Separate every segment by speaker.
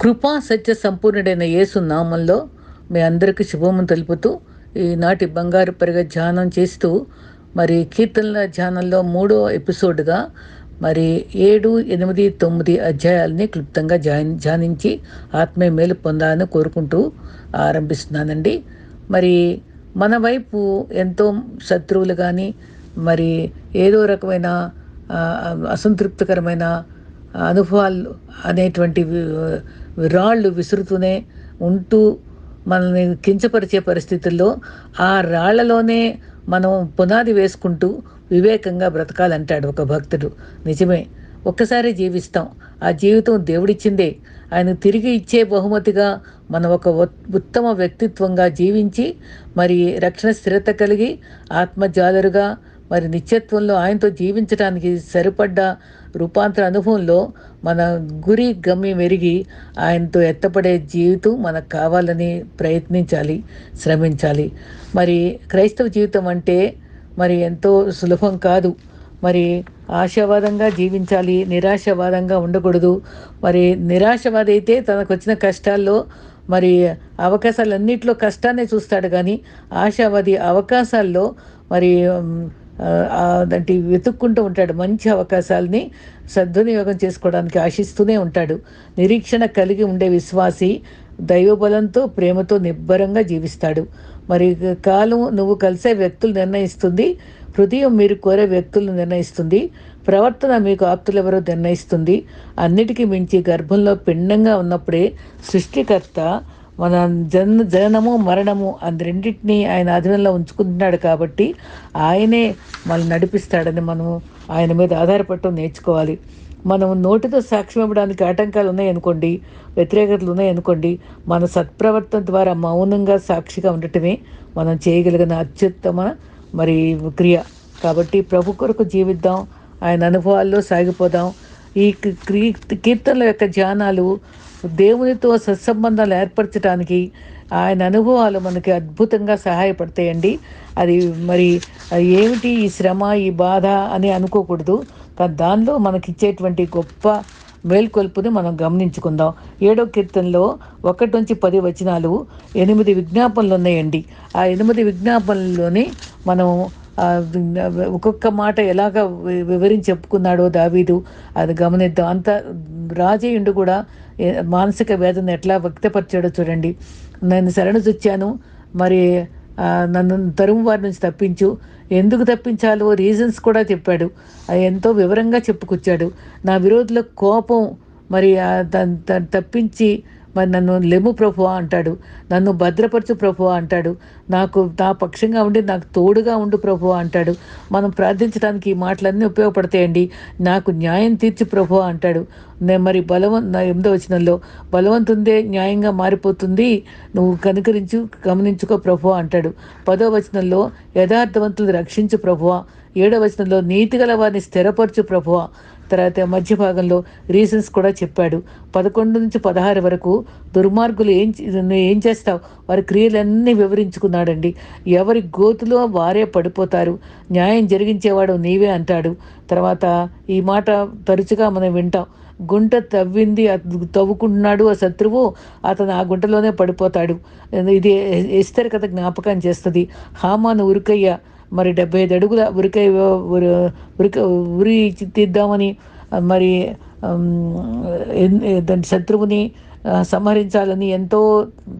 Speaker 1: కృపా సత్య సంపూర్ణుడైన యేసు నామంలో మీ అందరికీ శుభము తెలుపుతూ ఈనాటి బంగారు పెరగ ధ్యానం చేస్తూ మరి కీర్తనల ధ్యానంలో మూడో ఎపిసోడ్గా మరి ఏడు ఎనిమిది తొమ్మిది అధ్యాయాలని క్లుప్తంగా ధ్యాన్ ధ్యానించి ఆత్మీయ మేలు పొందాలని కోరుకుంటూ ఆరంభిస్తున్నానండి. మరి మన వైపు ఎంతో శత్రువులు కానీ మరి ఏదో రకమైన అసంతృప్తికరమైన అనుభవాలు అనేటువంటి రాళ్ళు విసురుతూనే ఉంటూ మనల్ని కించపరిచే పరిస్థితుల్లో ఆ రాళ్ళలోనే మనం పునాది వేసుకుంటూ వివేకంగా బ్రతకాలంటాడు ఒక భక్తుడు. నిజమే ఒక్కసారి జీవిస్తాం. ఆ జీవితం దేవుడిచ్చిందే. ఆయన తిరిగి ఇచ్చే బహుమతిగా మనం ఒక ఉత్- ఉత్తమ వ్యక్తిత్వంగా జీవించి మరి రక్షణ స్థిరత కలిగి ఆత్మజాలరుగా మరి నిత్యత్వంలో ఆయనతో జీవించడానికి సరిపడ్డ రూపాంతర అనుభవంలో మన గురి గమ్యం ఎరిగి ఆయనతో ఎత్తపడే జీవితం మనకు కావాలని ప్రయత్నించాలి శ్రమించాలి. మరి క్రైస్తవ జీవితం అంటే మరి ఎంతో సులభం కాదు. మరి ఆశావాదంగా జీవించాలి నిరాశవాదంగా ఉండకూడదు. మరి నిరాశవాది అయితే తనకు వచ్చిన కష్టాల్లో మరి అవకాశాలన్నింటిలో కష్టాన్ని చూస్తాడు కానీ ఆశావాది అవకాశాల్లో మరి అంటే వెతుక్కుంటూ ఉంటాడు. మంచి అవకాశాలని సద్వినియోగం చేసుకోవడానికి ఆశిస్తూనే ఉంటాడు. నిరీక్షణ కలిగి ఉండే విశ్వాసి దైవబలంతో ప్రేమతో నిబ్బరంగా జీవిస్తాడు. మరి కాలం నువ్వు కలిసే వ్యక్తులు నిర్ణయిస్తుంది. హృదయం మీరు కోరే వ్యక్తులను నిర్ణయిస్తుంది. ప్రవర్తన మీకు ఆప్తులెవరో నిర్ణయిస్తుంది. అన్నిటికీ మించి గర్భంలో పిండంగా ఉన్నప్పుడే సృష్టికర్త మన జన జననము మరణము అది రెండింటినీ ఆయన అధీనంలో ఉంచుకుంటున్నాడు కాబట్టి ఆయనే మనల్ని నడిపిస్తాడని మనం ఆయన మీద ఆధారపడటం నేర్చుకోవాలి. మనం నోటితో సాక్ష్యం ఇవ్వడానికి ఆటంకాలు ఉన్నాయనుకోండి వ్యతిరేకతలు ఉన్నాయనుకోండి మన సత్ప్రవర్తన ద్వారా మౌనంగా సాక్షిగా ఉండటమే మనం చేయగలిగిన అత్యుత్తమ మరి క్రియ. కాబట్టి ప్రభు కొరకు జీవిద్దాం ఆయన అనుభవాల్లో సాగిపోదాం. ఈ కీ- కీర్తనల యొక్క ధ్యానాలు దేవునితో సత్సంబంధాలు ఏర్పరచడానికి ఆయన అనుభవాలు మనకి అద్భుతంగా సహాయపడతాయండి. అది మరి ఏమిటి ఈ శ్రమ ఈ బాధ అని అనుకోకూడదు. దానిలో మనకిచ్చేటువంటి గొప్ప మేల్కొల్పుని మనం గమనించుకుందాం. ఏడో కీర్తనలో ఒకటి నుంచి పది వచనాలు ఎనిమిది విజ్ఞాపనలు ఉన్నాయండి. ఆ ఎనిమిది విజ్ఞాపనలోని మనం ఒక్కొక్క మాట ఎలాగ వి- వివరించి చెప్పుకున్నాడో దావీదు. అది గమనిద్దాం. అంత రాజేయుండు కూడా మానసిక వేదన ఎట్లా వ్యక్తపరిచాడో చూడండి. నేను శరణు చొచ్చాను మరి నన్ను తరుము వారి నుంచి తప్పించు. ఎందుకు తప్పించాలో రీజన్స్ కూడా చెప్పాడు. ఎంతో వివరంగా చెప్పుకొచ్చాడు. నా విరోధుల కోపం మరి తప్పించి మరి నన్ను లెము ప్రభువా అంటాడు. నన్ను భద్రపరచు ప్రభువా అంటాడు. నాకు నా పక్షంగా ఉండి నాకు తోడుగా ఉండు ప్రభువా అంటాడు. మనం ప్రార్థించడానికి ఈ మాటలన్నీ ఉపయోగపడతాయండి. నాకు న్యాయం తీర్చి ప్రభువా అంటాడు. మరి బలవం ఎనిమిదో వచనంలో బలవంతుందే న్యాయంగా మారిపోతుంది నువ్వు కనుకరించు గమనించుకో ప్రభువ అంటాడు. పదో వచనంలో యథార్థవంతులు రక్షించు ప్రభువా ఏడో వచనంలో నీతిగల వారిని స్థిరపరచు ప్రభువా తర్వాత మధ్య భాగంలో రీజన్స్ కూడా చెప్పాడు. పదకొండు నుంచి పదహారు వరకు దుర్మార్గులు ఏం ఏం చేస్తావు? వారి క్రియలన్నీ వివరించుకున్నాడండి. ఎవరి గోతులో వారే పడిపోతారు. న్యాయం జరిగించేవాడు నీవే అంటాడు. తర్వాత ఈ మాట తరచుగా మనం వింటాం. గుంట తవ్వింది తవ్వుకుంటున్నాడు ఆ శత్రువు అతను ఆ గుంటలోనే పడిపోతాడు. ఇది ఎస్తర్ కథ జ్ఞాపకం చేస్తుంది. హామాను ఉరికయ్య మరి డెబ్బై ఐదు అడుగుల ఉరికయ్య ఉరిక ఉరి తీద్దామని మరి దాని శత్రువుని సంహరించాలని ఎంతో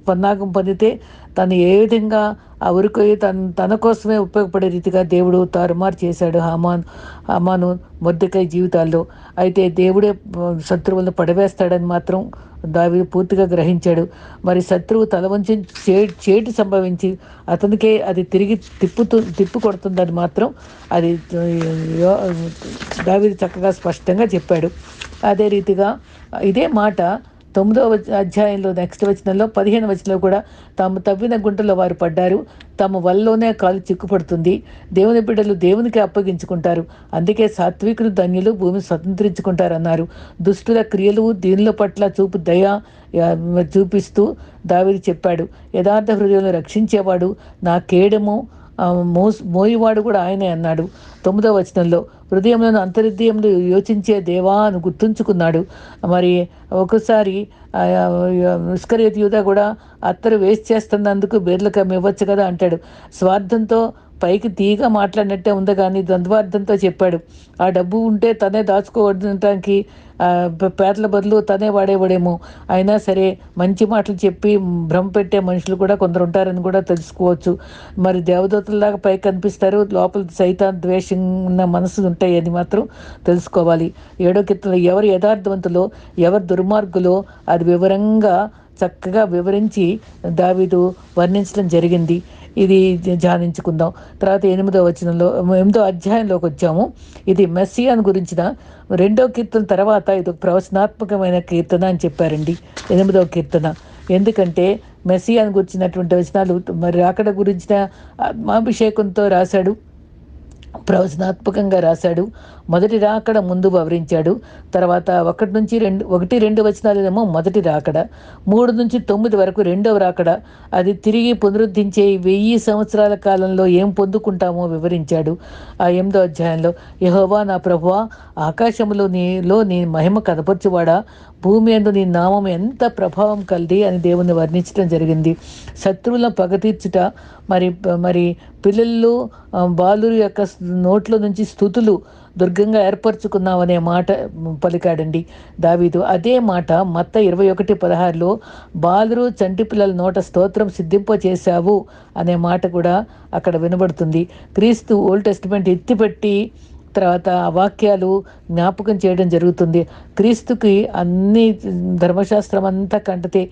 Speaker 1: పన్నాగం పొందితే తను ఏ విధంగా ఆ ఉరికొయ్యి తన తన కోసమే ఉపయోగపడే రీతిగా దేవుడు తారుమారు చేశాడు హమాన్ హమాను మొద్దకై జీవితాల్లో. అయితే దేవుడే శత్రువులను పడవేస్తాడని మాత్రం దావి పూర్తిగా గ్రహించాడు. మరి శత్రువు తల వంచి చే చేటు సంభవించి అతనికే అది తిరిగి తిప్పుతూ తిప్పు కొడుతుందని మాత్రం అది దావి చక్కగా స్పష్టంగా చెప్పాడు. అదే రీతిగా ఇదే మాట తొమ్మిదవ అధ్యాయంలో నెక్స్ట్ వచనంలో పదిహేను వచనంలో కూడా తాము తవ్విన గుంటలో వారు పడ్డారు. తమ వల్లలోనే కాలు చిక్కుపడుతుంది. దేవుని బిడ్డలు దేవునికి అప్పగించుకుంటారు. అందుకే సాత్వికులు ధన్యులు భూమిని స్వతంత్రించుకుంటారన్నారు. దుష్టుల క్రియలు దీనుల పట్ల చూపు దయ చూపిస్తూ దావిరి చెప్పాడు. యథార్థ హృదయంలో రక్షించేవాడు నా కేడము మోస్ మోయివాడు కూడా ఆయనే అన్నాడు. తొమ్మిదవ వచనంలో హృదయంలో అంతర్హృదయంలో యోచించే దేవా అని గుర్తుంచుకున్నాడు. మరి ఒకసారి నిష్కరియత్ యూదా కూడా అత్తరు వేస్ట్ చేస్తున్నందుకు బేర్లకు ఇవ్వచ్చు కదా అంటాడు. స్వార్థంతో పైకి తీగా మాట్లాడినట్టే ఉంది కానీ ద్వంద్వార్థంతో చెప్పాడు. ఆ డబ్బు ఉంటే తనే దాచుకోవడానికి ఆ, పేర్ల బదులు తనే వాడేవాడేమో. అయినా సరే మంచి మాటలు చెప్పి భ్రమ పెట్టే మనుషులు కూడా కొందరు ఉంటారని కూడా తెలుసుకోవచ్చు. మరి దేవదూతల్లాగా పైకి కనిపిస్తారు. లోపల సైతాన్ ద్వేషం ఉన్న మనసులు ఉంటాయి అది మాత్రం తెలుసుకోవాలి. ఏడో కీర్తనలో ఎవరు యథార్థవంతులో ఎవరు దుర్మార్గులో అది వివరంగా చక్కగా వివరించి దావీదు వర్ణించడం జరిగింది. ఇది ధ్యానించుకుందాం తర్వాత ఎనిమిదో వచనంలో ఎనిమిదో అధ్యాయంలోకి వచ్చాము. ఇది మెస్సియాన్ గురించిన రెండో కీర్తన తర్వాత ఇది ఒక ప్రవచనాత్మకమైన కీర్తన అని చెప్పారండి. ఎనిమిదో కీర్తన. ఎందుకంటే మెస్సియాన్ గురించినటువంటి వచనాలు మరి అక్కడ గురించిన ఆత్మాభిషేకంతో రాశాడు. ప్రవచనాత్మకంగా రాశాడు. మొదటి రాకడ ముందు వివరించాడు. తర్వాత ఒకటి నుంచి రెండు ఒకటి రెండు వచనాలేమో మొదటి రాకడ మూడు నుంచి తొమ్మిది వరకు రెండవ రాకడ అది తిరిగి పునరుద్ధరించే వెయ్యి సంవత్సరాల కాలంలో ఏం పొందుకుంటామో వివరించాడు. ఆ ఎనిమిదో అధ్యాయంలో యహోవా నా ప్రభువా ఆకాశంలో నీలో నీ మహిమ కనపరచువాడా? భూమి అందు నీ నామం ఎంత ప్రభావం కలిది? అని దేవుని వర్ణించడం జరిగింది. శత్రువుల పగ తీర్చుట మరి మరి పిల్లలు ఆ, బాలురు యొక్క నోట్లో నుంచి స్థుతులు దుర్గంగా ఏర్పరచుకున్నామనే మాట పలికాడండి దావీదు. అదే మాట మత్త ఇరవై ఒకటి పదహారులో బాలురు చంటి పిల్లల నోట స్తోత్రం సిద్ధింప చేశావు అనే మాట కూడా అక్కడ వినబడుతుంది. క్రీస్తు ఓల్డ్ టెస్టిమెంట్ ఎత్తిపెట్టి తర్వాత అవాక్యాలు వాక్యాలు జ్ఞాపకం చేయడం జరుగుతుంది. క్రీస్తుకి అన్ని ధర్మశాస్త్రం అంతా కంటతే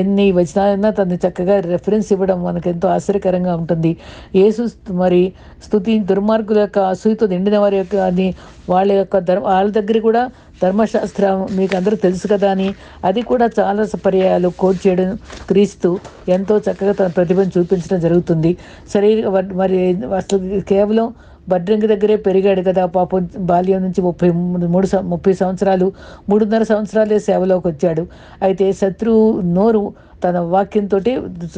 Speaker 1: ఎన్ని వచనాలన్నా తను చక్కగా రెఫరెన్స్ ఇవ్వడం మనకు ఎంతో ఆశ్చర్యకరంగా ఉంటుంది. యేసు మరి స్థుతి దుర్మార్గుల యొక్క అసూయతో నిండిన వారి యొక్క అని వాళ్ళ యొక్క ధర్మ వాళ్ళ దగ్గర కూడా ధర్మశాస్త్రం మీకు అందరూ తెలుసు కదా అని అది కూడా చాలా పర్యాయాలు కోట్ చేయడం క్రీస్తు ఎంతో చక్కగా తన ప్రతిభను చూపించడం జరుగుతుంది. శరీర మరి అసలు కేవలం భద్రంగి దగ్గరే పెరిగాడు కదా. పాపం బాల్యం నుంచి ముప్పై మూడు ముప్పై సంవత్సరాలు మూడున్నర సంవత్సరాలే సేవలోకి వచ్చాడు. అయితే శత్రువు నోరు తన వాక్యంతో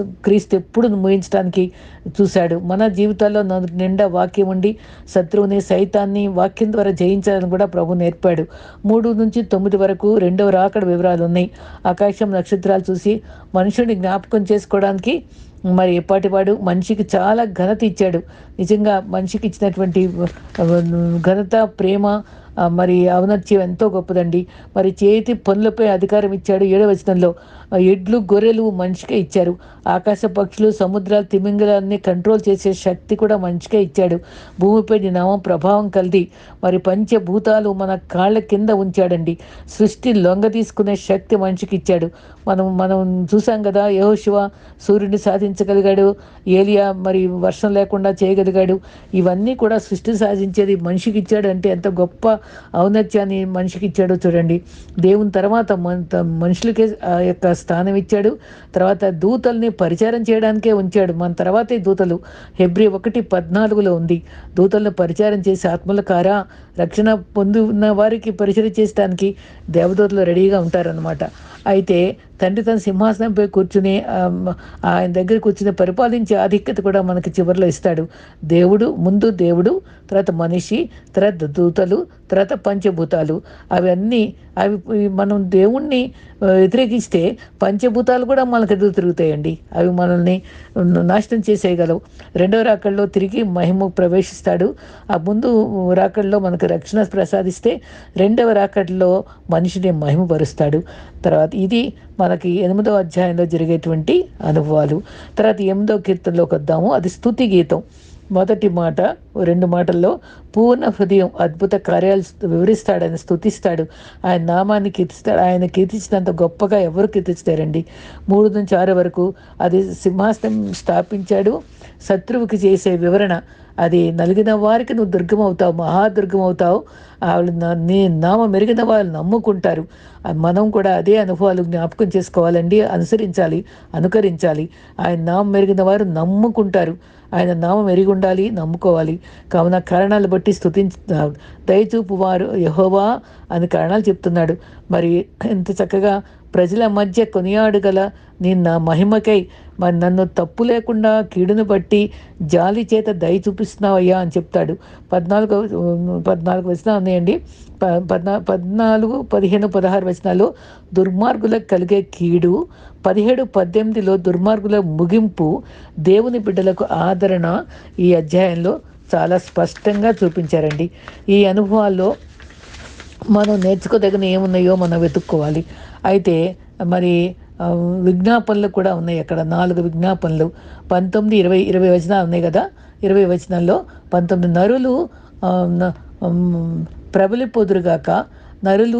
Speaker 1: క్రీస్తు ఎప్పుడు ముయించడానికి చూశాడు. మన జీవితాల్లో న- నిండా వాక్యం ఉండి శత్రువుని సైతాన్ని వాక్యం ద్వారా జయించాలని కూడా ప్రభు నేర్పాడు. మూడు నుంచి తొమ్మిది వరకు రెండవ రాకడ వివరాలు ఉన్నాయి ఆకాశం నక్షత్రాలు చూసి మనుషుని జ్ఞాపకం చేసుకోవడానికి మరి ఎప్పటివాడు మనిషికి చాలా ఘనత ఇచ్చాడు. నిజంగా మనిషికి ఇచ్చినటువంటి ఘనత ప్రేమ మరి ఔనత్యం ఎంతో గొప్పదండి. మరి చేతి పనులపై అధికారం ఇచ్చాడు ఏడవచనంలో ఎడ్లు గొర్రెలు మనిషికే ఇచ్చారు. ఆకాశ పక్షులు సముద్రాలు తిమింగలాన్ని కంట్రోల్ చేసే శక్తి కూడా మనిషికే ఇచ్చాడు. భూమిపై నామం ప్రభావం కలిది. మరి పంచభూతాలు మన కాళ్ళ కింద ఉంచాడండి. సృష్టి లొంగ తీసుకునే శక్తి మనిషికి ఇచ్చాడు. మనం మనం చూసాం కదా యహోశివ సూర్యుడిని సాధించగలిగాడు. ఏలియా మరి వర్షం లేకుండా చేయగలిగాడు. ఇవన్నీ కూడా సృష్టి సాధించేది మనిషికి ఇచ్చాడు అంటే ఎంత గొప్ప ఔన్నత్యాన్ని మనిషికి ఇచ్చాడో చూడండి. దేవుని తర్వాత మనుషులకే ఆ యొక్క స్థానం ఇచ్చాడు. తర్వాత దూతల్ని పరిచారం చేయడానికే ఉంచాడు. మన తర్వాతే దూతలు. హెబ్రి ఒకటి పద్నాలుగులో ఉంది. దూతలను పరిచారం చేసి ఆత్మల కారా రక్షణ పొంది వారికి పరిచయం చేసడానికి దేవదూతలు రెడీగా ఉంటారన్నమాట. అయితే తండ్రి తన సింహాసనంపై కూర్చుని ఆయన దగ్గర కూర్చుని పరిపాలించే ఆధిక్యత కూడా మనకి చివరిలో ఇస్తాడు. దేవుడు ముందు దేవుడు తర్వాత మనిషి తర్వాత దూతలు తర్వాత పంచభూతాలు. అవన్నీ అవి మనం దేవుణ్ణి వ్యతిరేకిస్తే పంచభూతాలు కూడా మనకు ఎదురు తిరుగుతాయండి. అవి మనల్ని నాశనం చేసేయగలవు. రెండవ రాకల్లో తిరిగి మహిమ ప్రవేశిస్తాడు. ఆ ముందు రాకళ్ళలో మనకు రక్షణ ప్రసాదిస్తే రెండవ రాకట్లో మనిషిని మహిమపరుస్తాడు. తర్వాత ఇది మనకి ఎనిమిదవ అధ్యాయంలో జరిగేటువంటి అనుభవాలు. తర్వాత ఎనిమిదో కీర్తనలోకి వద్దాము. అది స్తుతి గీతం. మొదటి మాట రెండు మాటల్లో పూర్ణ హృదయం అద్భుత కార్యాలు వివరిస్తాడు ఆయన స్తుతిస్తాడు ఆయన నామాన్ని కీర్తిస్తాడు ఆయన కీర్తించినంత గొప్పగా ఎవరు కీర్తిస్తారండి మూడు నుంచి ఆరు వరకు అది సింహాసనం స్థాపించాడు. శత్రువుకి చేసే వివరణ అది నలిగిన వారికి నువ్వు దుర్గం అవుతావు మహాదుర్గం అవుతావు వాళ్ళు నీ నామ మెరిగిన వాళ్ళు నమ్ముకుంటారు. మనం కూడా అదే అనుభవాలు జ్ఞాపకం చేసుకోవాలండి అనుసరించాలి అనుకరించాలి. ఆయన నామం మెరిగిన వారు నమ్ముకుంటారు. ఆయన నామం ఎరిగి ఉండాలి నమ్ముకోవాలి. కావున కారణాలు బట్టి స్థుతించ దయచూపు వారు యహోవా అని కారణాలు చెప్తున్నాడు. మరి ఎంత చక్కగా ప్రజల మధ్య కొనియాడుగల నేను నా మహిమకై మరి నన్ను తప్పు లేకుండా కీడును బట్టి జాలి చేత దయ చూపిస్తున్నావయ్యా అని చెప్తాడు. పద్నాలుగు పద్నాలుగు వచనాలు ఉన్నాయండి. పద్నా పద్నాలుగు పదిహేను పదహారు వచనాలు. దుర్మార్గులకు కలిగే కీడు పదిహేడు పద్దెనిమిదిలో దుర్మార్గుల ముగింపు దేవుని బిడ్డలకు ఆదరణ ఈ అధ్యాయంలో చాలా స్పష్టంగా చూపించారండి. ఈ అనుభవాల్లో మనం నేర్చుకోదగిన ఏమున్నాయో మనం వెతుక్కోవాలి. అయితే మరి విజ్ఞాపనలు కూడా ఉన్నాయి అక్కడ. నాలుగు విజ్ఞాపనలు. పంతొమ్మిది ఇరవై ఇరవై వచనాలు ఉన్నాయి కదా? ఇరవై వచనాల్లో పంతొమ్మిది నరులు ప్రబలిపోదురుగాక నరులు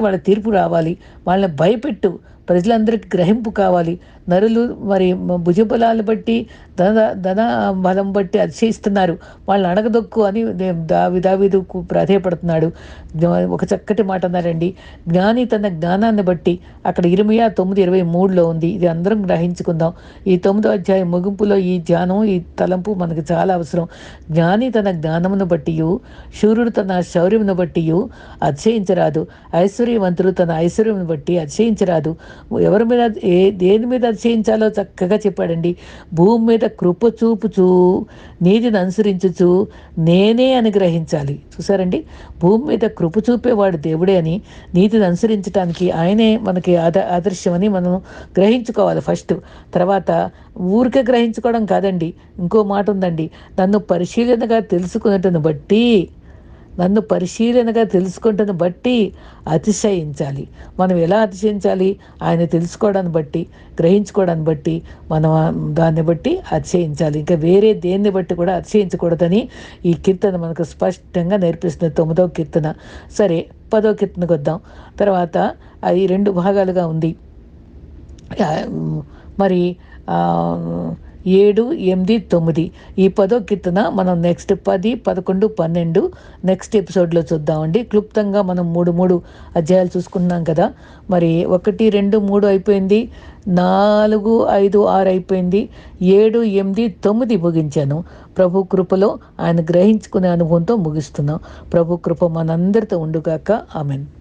Speaker 1: వాళ్ళ తీర్పు రావాలి. వాళ్ళని భయపెట్టు. ప్రజలందరికీ గ్రహింపు కావాలి. నరులు మరి భుజబలాలు బట్టి ధన ధన బలం బట్టి అతిశయిస్తున్నారు. వాళ్ళని అడగదొక్కు అని దావి దావిదుకు ప్రాధేయపడుతున్నాడు. ఒక చక్కటి మాట అన్నారండి. జ్ఞాని తన జ్ఞానాన్ని బట్టి అక్కడ ఇరవై తొమ్మిది ఇరవై మూడులో ఉంది. ఇది అందరం గ్రహించుకుందాం. ఈ తొమ్మిదో అధ్యాయం ముగింపులో ఈ జ్ఞానం ఈ తలంపు మనకు చాలా అవసరం. జ్ఞాని తన జ్ఞానమును బట్టి శూరుడు తన శౌర్యమును బట్టి అతిశయించరాదు. ఐశ్వర్యవంతుడు తన ఐశ్వర్యమును బట్టి అతిశయించరాదు. ఎవరి మీద ఏ దేని మీద చేయించాలో చక్కగా చెప్పాడండి. భూమి మీద కృప చూపుచూ నీతిని అనుసరించుచు నేనే అనుగ్రహించాలి. చూసారండి? భూమి మీద కృప చూపేవాడు దేవుడే అని నీతిని అనుసరించడానికి ఆయనే మనకి ఆద ఆదర్శమని మనం గ్రహించుకోవాలి ఫస్ట్. తర్వాత ఊరికే గ్రహించుకోవడం కాదండి. ఇంకో మాట ఉందండి. నన్ను పరిశీలనగా తెలుసుకున్నట్టును బట్టి నన్ను పరిశీలనగా తెలుసుకుంటున్న బట్టి అతిశయించాలి. మనం ఎలా అతిశయించాలి? ఆయన తెలుసుకోవడాన్ని బట్టి గ్రహించుకోవడాన్ని బట్టి మనం దాన్ని బట్టి అతిశయించాలి. ఇంకా వేరే దేన్ని బట్టి కూడా అతిశయించకూడదని ఈ కీర్తన మనకు స్పష్టంగా నేర్పిస్తుంది. తొమ్మిదవ కీర్తన. సరే పదో కీర్తనకు వద్దాం. తర్వాత అది రెండు భాగాలుగా ఉంది. మరి ఏడు ఎనిమిది తొమ్మిది. ఈ పదో కీర్తన మనం నెక్స్ట్ పది పదకొండు పన్నెండు నెక్స్ట్ ఎపిసోడ్లో చూద్దామండి. క్లుప్తంగా మనం మూడు మూడు అధ్యాయాలు చూసుకున్నాం కదా. మరి ఒకటి రెండు మూడు అయిపోయింది. నాలుగు ఐదు ఆరు అయిపోయింది. ఏడు ఎనిమిది తొమ్మిది ముగించాను. ప్రభు కృపలో ఆయన గ్రహించుకునే అనుభవంతో ముగిస్తున్నాం. ప్రభు కృప మనందరితో ఉండుగాక. ఆమెన్.